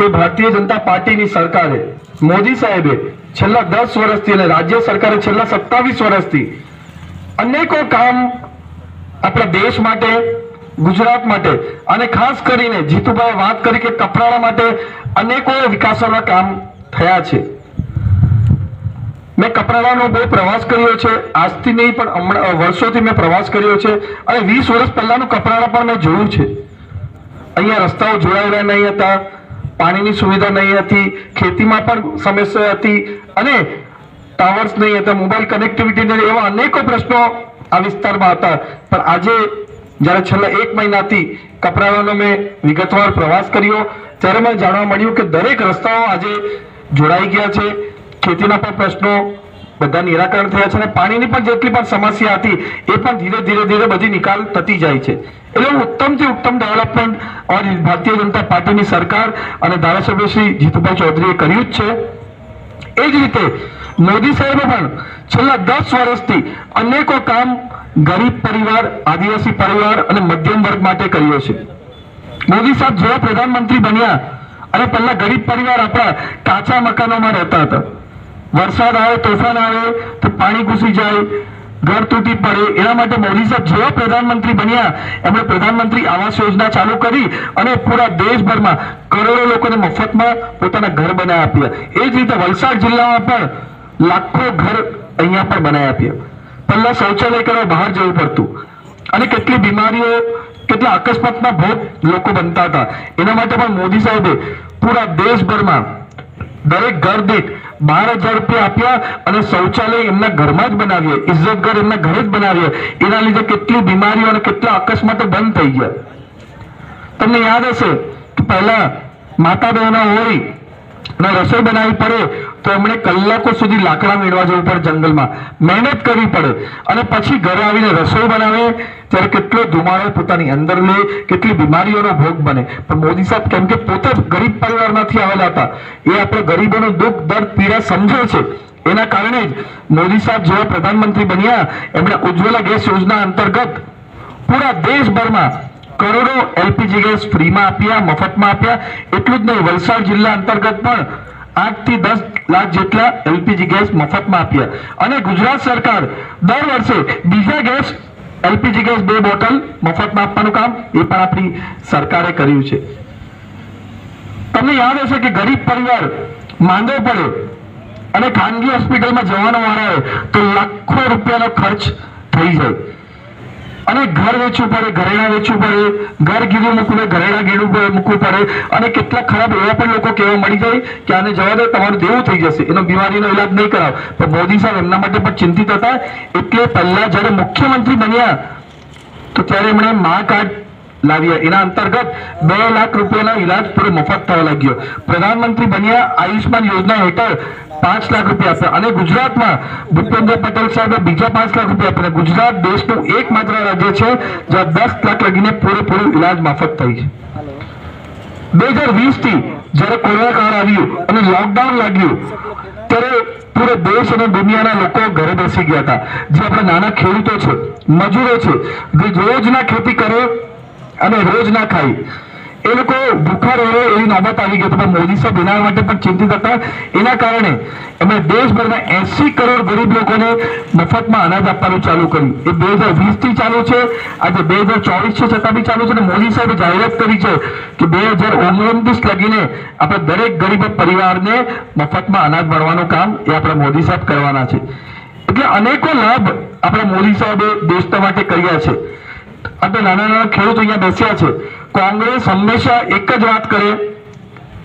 કે ભારતીય જનતા પાર્ટીની સરકારે, મોદી સાહેબે છેલ્લા દસ વર્ષથી અને રાજ્ય સરકારે છેલ્લા સત્તાવીસ વર્ષથી અનેકો કામ આપણા દેશ માટે, ગુજરાત માટે અને ખાસ કરીને જીતુભાઈ વાત કરી કે કપરાડા માટે અનેકો વિકાસોના કામ થયા છે. મેં કપરાડાનો બહુ પ્રવાસ કર્યો છે. આજથી નહીં, પણ હમણાં વર્ષોથી મેં પ્રવાસ કર્યો છે. અને વીસ વર્ષ પહેલાનું કપરાડા પણ મેં જોયું છે. અહીંયા રસ્તાઓ જોડાયેલા નહીં હતા. પાણીની સુવિધા નહીં હતી, ખેતીમાં પણ સમસ્યા હતી અને ટાવર્સ નહીં હતા મોબાઈલ કનેક્ટિવિટી નહીં, એવા અનેકો પ્રશ્નો આ વિસ્તારમાં હતા. પણ આજે જ્યારે છેલ્લા એક મહિનાથી કપરાડાનો મેં વિગતવાર પ્રવાસ કર્યો, ત્યારે મને જાણવા મળ્યું કે દરેક રસ્તાઓ આજે જોડાઈ ગયા છે. ખેતીના પણ પ્રશ્નો બધા નિરાકરણ થયા છે અને પાણીની પણ જેટલી પણ સમસ્યા હતી, એ પણ ધીરે ધીરે ધીરે બધી નિકાલ થતી જાય છે. એટલે ઉત્તમથી ઉત્તમ ડેવલપમેન્ટ ભારતીય જનતા પાર્ટીની સરકાર અને ધારાસભ્ય શ્રી જીતુભાઈ ચૌધરીએ કર્યું જ છે. એ જ રીતે મોદી સાહેબે પણ છેલ્લા દસ વર્ષથી અનેકો કામ ગરીબ પરિવાર, આદિવાસી પરિવાર અને મધ્યમ વર્ગ માટે કર્યો છે. મોદી સાહેબ જેવા પ્રધાનમંત્રી બન્યા અને પહેલા ગરીબ પરિવાર આપણા કાચા મકાનોમાં રહેતા હતા. વરસાદ આવે, તોફાન આવે, તો પાણી ઘૂસી જાય, ઘર તૂટી પડે, એના માટે મોદી સાહેબ જેવા પ્રધાનમંત્રી બન્યા, એમણે પ્રધાનમંત્રી આવાસ યોજના ચાલુ કરી અને પૂરા દેશભરમાં કરોડો લોકોને મફતમાં પોતાના ઘર બનાવી આપ્યા. એ જ રીતે વલસાડ જિલ્લામાં પણ લાખો ઘર અહીંયા પણ બનાવી આપ્યા. પહેલા શૌચાલય કરવા બહાર જવું પડતું. અને કેટલી બીમારીઓ, કેટલા અકસ્માતના ભોગ લોકો બનતા હતા. એના માટે પણ મોદી સાહેબે પૂરા દેશભરમાં દરેક ઘર દીઠ બાર હજાર રૂપિયા આપ્યા અને શૌચાલય એમના ઘરમાં જ બનાવીએ ઇજ્જત ઘર એમના ઘરે જ બનાવીએ. એના લીધે કેટલી બીમારીઓ અને કેટલા અકસ્માતો બંધ થઈ ગયા. તમને યાદ હશે કે પહેલા માતા બહેનો હોય અને રસોઈ બનાવવી પડે તો એમણે કલાકો સુધી લાકડા મેળવા જવું પડે જંગલમાં. મહેનત કરવી પડે. અને પછી ઘરે આવીને રસોઈ બનાવે, ત્યારે કેટલો ધુમાડો પોતાની અંદર લે, કેટલી બીમારીઓનો ભોગ બને. પણ મોદી સાહેબ કેમ કે પોતે ગરીબ પરિવારમાંથી આવેલા હતા. એ આપણે ગરીબોનું દુઃખ, દર્દ, પીડા સમજે છે. એના કારણે જ મોદી સાહેબ જેવા પ્રધાનમંત્રી બન્યા, એમણે ઉજ્જવલા ગેસ યોજના અંતર્ગત પૂરા દેશભરમાં કરોડો એલપીજી ગેસ ફ્રીમાં આપ્યા, મફતમાં આપ્યા. એટલું જ નહીં, વલસાડ જિલ્લા અંતર્ગત પણ આઠથી દસ લાખ જેટલા એલપીજી ગેસ મફતમાં આપ્યા અને ગુજરાત સરકાર દર વર્ષે બીજા ગેસ, એલપીજી ગેસ બે બોટલ મફતમાં આપવાનું કામ એ પણ આપણી સરકારે કર્યું છે. તમને યાદ હશે કે ગરીબ પરિવાર માંદો પડે અને ખાનગી હોસ્પિટલમાં જવાનો વાળા તો લાખો રૂપિયાનો ખર્ચ થઈ જાય. અને ઘર વેચવું પડે, ઘરેણા વેચવું પડે, ઘર ગીરું મૂકવું પડે, ઘરેણા ગીરું મૂકવું પડે, અને કેટલા ખરાબ એવા પણ લોકો કહેવા મળી જાય કે આને જવા દે, તમારું દેવું થઈ જશે. એનો બીમારીનો ઈલાજ નહીં કરાવ. પણ મોદી સાહેબ એમના માટે પણ ચિંતિત હતા. એટલે પહેલા જ્યારે મુખ્યમંત્રી બન્યા, તો ત્યારે એમણે મા કાર્ડ લાવ્યા. એના અંતર્ગત બે લાખ રૂપિયાનો ઈલાજ પૂરો મફત થવા લાગ્યો. પ્રધાનમંત્રી બન્યા આયુષ્માન યોજના હેઠળ. પાંચ લાખ રૂપિયા આપ્યા અને ગુજરાતમાં ભૂપેન્દ્ર પટેલ સાહેબે બીજા પાંચ લાખ રૂપિયા આપ્યા ગુજરાત દેશનું એકમાત્ર રાજ્ય છે, જ્યાં દસ લાખ લગીને પૂરેપૂરું ઇલાજ મફત થઈ છે. બે હજાર વીસથી જ્યારે કોરોના કાળ આવ્યું અને લોકડાઉન લાગ્યું, ત્યારે પૂરે દેશ અને દુનિયાના લોકો ઘરે બેસી ગયા હતા. જે આપણા નાના ખેડૂતો છે, મજૂરો છે, જે રોજના ખેતી કરે અને રોજ ના ખાય. એ લોકો ભૂખા રહે એવી નોબત આવી ગઈ પણ મોદી સાહેબ એના માટે પણ ચિંતિત હતા. એના કારણે એમણે દેશભરના એસી કરોડ ગરીબ લોકોને મફતમાં અનાજ આપવાનું ચાલુ કર્યું. એ બે હજાર વીસથી ચાલુ છે. આજે બે હજાર ચોવીસ છે છતાં બી ચાલુ છે. અને મોદી સાહેબે જાહેરાત કરી છે કે બે હજાર ઓગણત્રીસ લગીને આપણે દરેક ગરીબ પરિવારને મફતમાં અનાજ મળવાનું કામ એ આપણા મોદી સાહેબ કરવાના છે. એટલે અનેકો લાભ આપણા મોદી સાહેબે દેશના માટે કર્યા છે. આપણે નાના નાના ખેડૂતો અહીંયા બેસ્યા છે. કોંગ્રેસ હંમેશા એક જ વાત કરે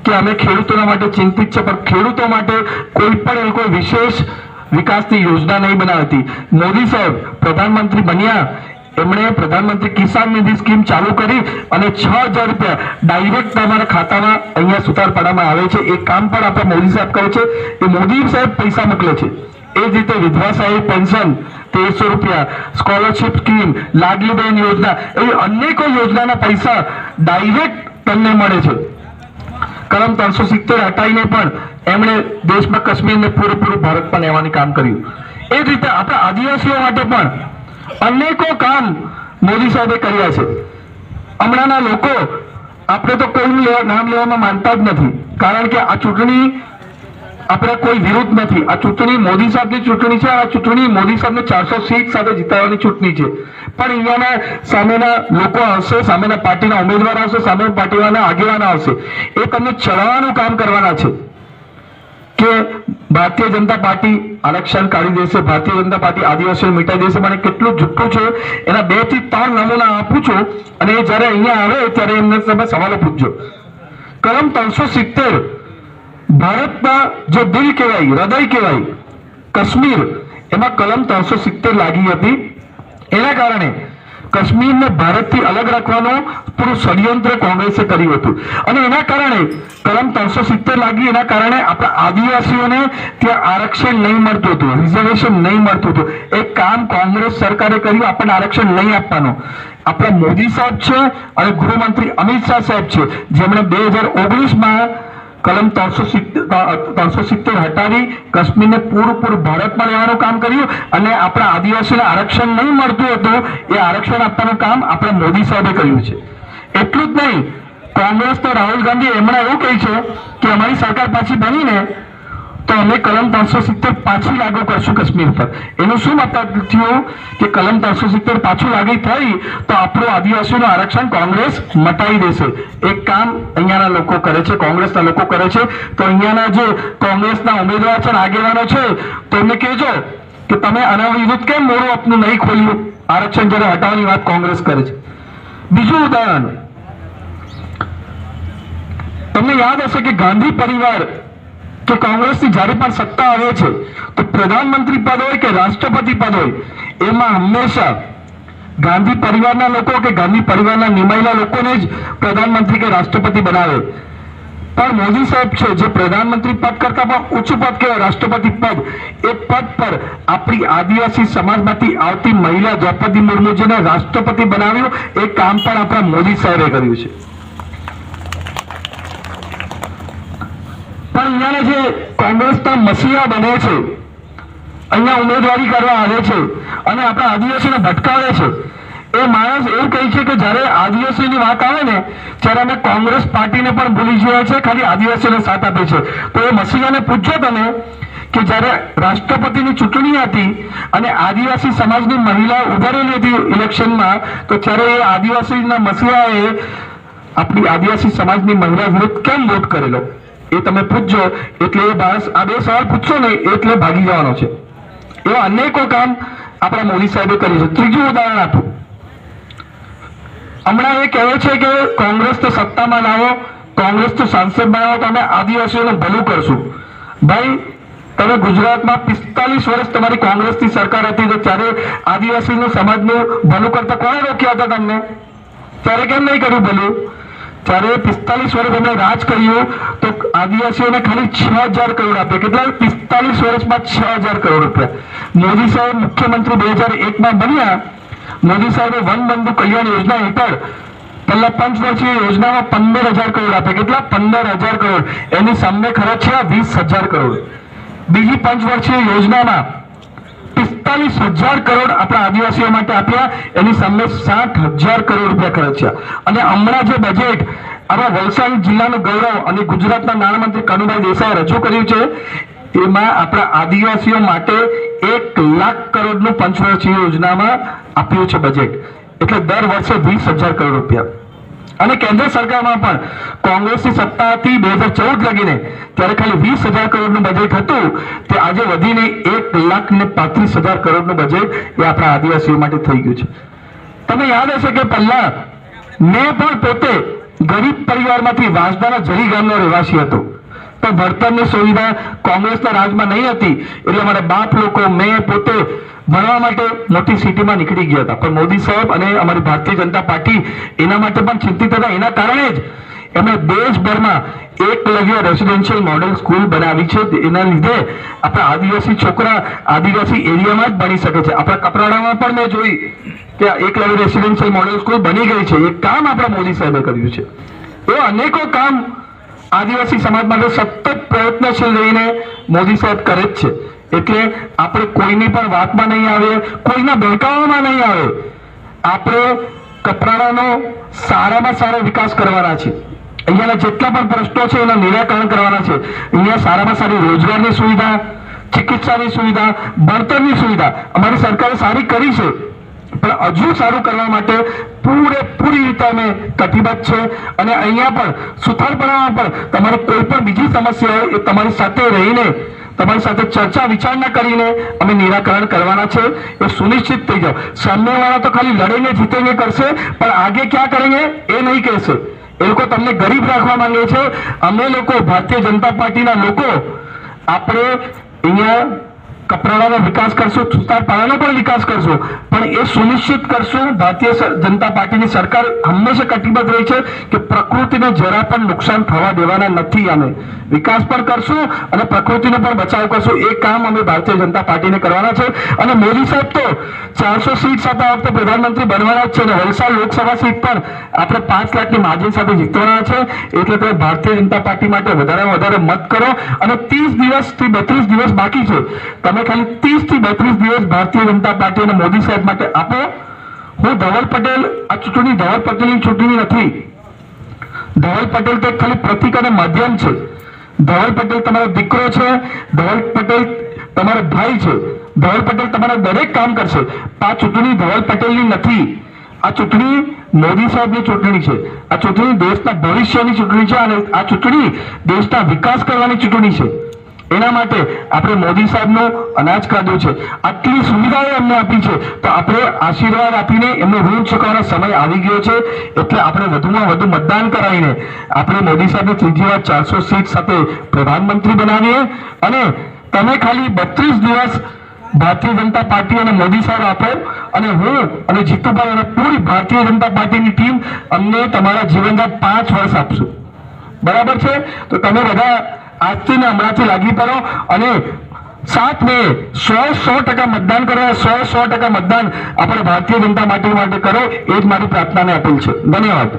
કે અમે ખેડૂતોના માટે ચિંતિત છે, પણ ખેડૂતો માટે કોઈ પણ એ કોઈ વિશેષ વિકાસની યોજના નહીં બનાવતી. મોદી સાહેબ, પ્રધાનમંત્રી બન્યા. એમણે પ્રધાનમંત્રી કિસાન નિધિ સ્કીમ ચાલુ કરી અને છ હજાર રૂપિયા ડાયરેક્ટ તમારા ખાતામાં અહીંયા સુતારપાડામાં આવે છે. એ કામ પણ આપણા મોદી સાહેબ કરે છે એ મોદી સાહેબ પૈસા મોકલે છે. એ જ રીતે વિધવા સાહેબ પેન્શન, તેરસો રૂપિયા, સ્કોલરશિપ સ્કીમ લાડલી બહેન યોજના એવી અનેકો યોજનાના પૈસા ડાયરેક્ટ તમને મળે છે. કલમ ત્રણસો સિત્તેર હટાવીને પણ એમણે દેશમાં કાશ્મીરને પૂરેપૂરું ભારતમાં લેવાનું કામ કર્યું. એ જ રીતે આપણા આદિવાસીઓ માટે પણ અનેકો કામ મોદી સાહેબે કર્યા છે. હમણાંના લોકો આપણે તો કોઈનું નામ લેવામાં માનતા જ નથી. કારણ કે આ ચૂંટણી આપણે કોઈ વિરુદ્ધ નથી. આ ચૂંટણી મોદી સાહેબની ચૂંટણી છે, આ ચૂંટણી મોદી સાહેબને ચારસો સીટ સાથે જીતાડવાની ચૂંટણી છે. પણ અહીંયાના સામેના લોકો આવશે, સામેના પાર્ટીના ઉમેદવાર આવશે, સામેના પાર્ટીવાના આગેવાનો આવશે. એ તમને ચડાવવાનું કામ કરવાના છે કે ભારતીય જનતા પાર્ટી આરક્ષણ કાઢી દેશે, ભારતીય જનતા પાર્ટી આદિવાસીઓ મિટાઈ દેશે. મને કેટલું જુઠ્ઠું છે, એના બેથી ત્રણ નમૂના આપું છું અને એ જ્યારે અહીંયા આવે ત્યારે એમને તમે સવાલો પૂછજો. કલમ ત્રણસો સિત્તેર ભારતના જે દિલ કહેવાય, હૃદય કહેવાય, કાશ્મીર, એમાં કલમ ત્રણસો સિત્તેર લાગી હતી. એના કારણે કાશ્મીરને ભારતથી અલગ રાખવાનું પૂરું ષડયંત્ર કોંગ્રેસે કર્યું હતું. અને એના કારણે કલમ ત્રણસો સિત્તેર લાગી, એના કારણે આપણા આદિવાસીઓને ત્યાં આરક્ષણ નહીં મળતું હતું રિઝર્વેશન નહીં મળતું હતું. એક કામ કોંગ્રેસ સરકારે કર્યું, આપણને આરક્ષણ નહીં આપવાનું. આપણા મોદી સાહેબ છે અને ગૃહમંત્રી અમિત શાહ સાહેબ છે. જેમણે બે હજાર ઓગણીસમાં કલમ સિત્તેર ત્રણસો સિત્તેર હટાવી કાશ્મીરને પૂરેપૂરું ભારતમાં લેવાનું કામ કર્યું અને આપણા આદિવાસીને આરક્ષણ નહીં મળતું હતું, એ આરક્ષણ આપવાનું કામ આપણે મોદી સાહેબે કર્યું છે. એટલું જ નહીં, કોંગ્રેસ તો રાહુલ ગાંધી એમણે એવું કહ્યું છે કે અમારી સરકાર પાછી બનીને તો અમે કલમ ત્રણસો સિત્તેર પાછી લાગુ કરશું કશ્મીર પર. એનું શું મતલબ થયું કે કલમ ત્રણસો સિત્તેર પાછું લાગી થઈ તો આપણું આદિવાસીઓનું આરક્ષણ કોંગ્રેસ મટાવી દેશે. એક કામ અહીંયાના લોકો કરે છે, કોંગ્રેસના લોકો કરે છે. તો અહીંયાના જે કોંગ્રેસના ઉમેદવાર છે, આગેવાનો છે, તો એમને કહેજો કે તમે આના કેમ મોડું આપનું નહીં ખોલ્યું? આરક્ષણ જ્યારે હટાવવાની વાત કોંગ્રેસ કરે છે. બીજું ઉદાહરણ. તમને યાદ હશે કે ગાંધી પરિવાર કે કોંગ્રેસની જ્યારે પણ સત્તા આવે છે, તો પ્રધાનમંત્રી પદ હોય કે રાષ્ટ્રપતિ પદ હોય, એમાં હંમેશા ગાંધી પરિવારના લોકો કે ગાંધી પરિવારના નિમાયેલા લોકોને જ પ્રધાનમંત્રી કે રાષ્ટ્રપતિ બનાવે. પણ મોદી સાહેબ છે, જે પ્રધાનમંત્રી પદ કરતા પણ ઓછું પદ કહેવાય, રાષ્ટ્રપતિ પદ, એ પદ પર આપણી આદિવાસી સમાજમાંથી આવતી મહિલા દ્રૌપદી મુર્મુજીને રાષ્ટ્રપતિ બનાવ્યું, એ કામ પણ આપણા મોદી સાહેબે કર્યું છે. પણ જે કોંગ્રેસના મસીહા બને છે. અહીંયા ઉમેદવારી કરવા આવે છે અને આપણા આદિવાસીને ભટકાવે છે. એ માણસ એવું કહે છે કે જ્યારે આદિવાસીની વાત આવે ને, ત્યારે અમે કોંગ્રેસ પાર્ટીને પણ ભૂલી ગયા છે, ખાલી આદિવાસીને સાથ આપે છે. તો એ મસીહાને પૂછજો તમે કે જ્યારે રાષ્ટ્રપતિની ચૂંટણી હતી અને આદિવાસી સમાજની મહિલા ઉભરેલી હતી ઇલેક્શનમાં, તો ત્યારે એ આદિવાસીના મસીહાએ આપણી આદિવાસી સમાજની મહિલા વિરુદ્ધ કેમ વોટ કરેલો? એ તમે પૂછજો, એટલે એ માણસ આ બે સવાલ પૂછશો ને, એટલે ભાગી જવાનો છે. એવા અનેકો કામ આપણા મોદી સાહેબે કર્યું છે. ત્રીજું ઉદાહરણ આપું. હમણાં એ કહે છે કે કોંગ્રેસ તો સત્તામાં લાવો, કોંગ્રેસ તો સાંસદ બનાવો, તો અમે આદિવાસીઓનું ભલું કરશું. ભાઈ, તમે ગુજરાતમાં પિસ્તાલીસ વર્ષ તમારી કોંગ્રેસની સરકાર હતી, તો ત્યારે આદિવાસીનું સમાજનું ભલું કરતા કોણે રોક્યા હતા તમને? ત્યારે કેમ નહીં કર્યું ભલું? ત્યારે પિસ્તાલીસ વર્ષ એમણે રાજ કર્યું, તો આદિવાસીઓને ખાલી છ હજાર કરોડ આપ્યા. કેટલા? પિસ્તાલીસ વર્ષમાં છ હજાર કરોડ રૂપિયા. મોદી સાહેબ મુખ્યમંત્રી બે હજાર એકમાં બન્યા. મોદી સાહેબે વન બંધુ કલ્યાણ યોજના હેઠળ પહેલા પંચવર્ષીય યોજનામાં પંદર હજાર કરોડ આપ્યા. કેટલા? પંદર હજાર કરોડ. એની સામે ખર્ચ્યા વીસ હજાર કરોડ. બીજી પંચવર્ષીય યોજનામાં પિસ્તાલીસ હજાર કરોડ આપણા આદિવાસીઓ માટે આપ્યા. એની સામે સાત હજાર કરોડ રૂપિયા ખર્ચ્યા. અને હમણાં જે બજેટ આપણા વલસાડ જિલ્લાનું ગૌરવ અને ગુજરાતના નાણામંત્રી કનુભાઈ દેસાઈએ રજૂ કર્યું છે, એમાં આપણા આદિવાસીઓ માટે એક લાખ કરોડનું પંચવર્ષીય યોજનામાં આપ્યું છે બજેટ એટલે દર વર્ષે વીસ હજાર કરોડ રૂપિયા. અને કેન્દ્ર સરકારમાં પણ કોંગ્રેસની સત્તા હતી બે હજાર ચૌદ લગીને ત્યારે ખાલી વીસ હજાર કરોડનું બજેટ હતું, તે આજે વધીને એક લાખ ને પાંત્રીસ હજાર કરોડનું બજેટ એ આપણા આદિવાસીઓ માટે થઈ ગયું છે. તમને યાદ હશે કે પહેલા મેં પણ પોતે ગરીબ પરિવારમાંથી વાંસદાના જરી ગામનો રહેવાસી હતો. પણ ભણતરની સુવિધા કોંગ્રેસના રાજમાં નહીં હતી. એટલે મારા બાપ લોકો, મેં પોતે ભણવા માટે મોટી સિટીમાં નીકળી ગયા હતા. પણ મોદી સાહેબ અને અમારી ભારતીય જનતા પાર્ટી એના માટે પણ ચિંતિત હતા. એના કારણે જ એમણે દેશભરમાં એકલવ્ય રેસિડેન્શિયલ મોડેલ સ્કૂલ બનાવી છે. એના લીધે આપણા આદિવાસી છોકરા આદિવાસી એરિયામાં જ ભણી શકે છે. આપણા કપરાડામાં પણ મેં જોઈ કે આ એકલવ્ય રેસિડેન્શિયલ મોડેલ સ્કૂલ બની ગઈ છે. એ કામ આપણા મોદી સાહેબે કર્યું છે. એવા અનેકો કામ આદિવાસી સમાજ માટે સતત પ્રયત્નશીલ રહીને મોદી સાહેબ કરે જ છે. એટલે આપણે કોઈની પણ વાતમાં નહીં આવે, કોઈના બહેકાવામાં નહીં આવે. આપણે કપરાડાનો સારામાં સારો વિકાસ કરવાના છે. અહીંયાના જેટલા પણ પ્રશ્નો છે, એના નિરાકરણ કરવાના છે. અહીંયા સારામાં સારી રોજગારની સુવિધા, ચિકિત્સાની સુવિધા, ભણતરની સુવિધા અમારી સરકારે સારી કરી છે. પણ હજુ સારું કરવા માટે પૂરેપૂરી રીતે અમે કટિબદ્ધ છે. અને અહીંયા પણ સુથારપણામાં પણ તમારી કોઈ પણ બીજી સમસ્યા હોય એ તમારી સાથે રહીને, તમારી સાથે ચર્ચા વિચારણા કરીને અમે નિરાકરણ કરવાના છે. એ સુનિશ્ચિત થઈ જાઓ. સામેવાળા તો ખાલી લડીને જીતેંગે કરશે, પણ આગે ક્યાં કરેંગે એ નહીં કહેશે. એ લોકો તમને ગરીબ રાખવા માંગે છે. અમે લોકો ભારતીય જનતા પાર્ટીના લોકો, આપણે અહીંયા કપરાડાનો વિકાસ કરશું, સુતારપાડાનો પણ વિકાસ કરશું. પણ એ સુનિશ્ચિત કરશું, ભારતીય જનતા પાર્ટીની સરકાર હંમેશા કટિબદ્ધ રહી છે કે પ્રકૃતિને જરા પણ નુકસાન થવા દેવાના નથી અમે વિકાસ પણ કરશું અને પ્રકૃતિનો પણ બચાવ કરશું. એ કામ અમે ભારતીય જનતા પાર્ટીને કરવાના છે. અને મોદી સાહેબ તો ચારસો સીટ સાથે આ વખતે પ્રધાનમંત્રી બનવાના જ છે અને વલસાડ લોકસભા સીટ પણ આપણે પાંચ લાખની માર્જિન સાથે જીતવાના છે. એટલે તમે ભારતીય જનતા પાર્ટી માટે વધારેમાં વધારે મત કરો. અને ત્રીસ દિવસથી બત્રીસ દિવસ બાકી છે. તમે ખાલી ત્રીસથી બત્રીસ દિવસ ભારતીય જનતા પાર્ટી અને મોદી સાહેબ માટે આપો. હું ધવલ પટેલ, આ ચૂંટણી ધવલ પટેલની ચૂંટણી નથી. ધવલ પટેલ તો ખાલી પ્રતિક અને માધ્યમ છે. ધવલ પટેલ તમારો દીકરો છે, ધવલ પટેલ તમારો ભાઈ છે, ધવલ પટેલ તમારા દરેક કામ કરશે. આ ચૂંટણી ધવલ પટેલની નથી. આ ચૂંટણી મોદી સાહેબની ચૂંટણી છે. આ ચૂંટણી દેશના ભવિષ્યની ચૂંટણી છે અને આ ચૂંટણી દેશના વિકાસ કરવાની ચૂંટણી છે. એના માટે આપણે મોદી સાહેબનું અનાજ કાઢ્યું છે. આટલી સુવિધાઓ એમને આપી છે. તો આપણે આશીર્વાદ આપીને એમનો ઋણ ચૂકવવાનો સમય આવી ગયો છે. એટલે આપણે વધુમાં વધુ મતદાન કરાવીને આપણે મોદી સાહેબને ત્રીજી વાર ચારસો સીટ સાથે પ્રધાનમંત્રી બનાવીએ. અને તમે ખાલી બત્રીસ દિવસ ભારતીય જનતા પાર્ટી અને મોદી સાહેબ આપો. અને હું અને જીતુભાઈ અને પૂરી ભારતીય જનતા પાર્ટીની ટીમ અમને તમારા જીવનના પાંચ વર્ષ આપશું. બરાબર છે? તો તમે બધા આજથી ને હમણાંથી લાગી પડો અને સાત મે સો સો ટકા મતદાન કરો, સો સો ટકા મતદાન આપણે ભારતીય જનતા માટે માટે કરો, એ જ મારી પ્રાર્થનાને અપીલ છે. ધન્યવાદ.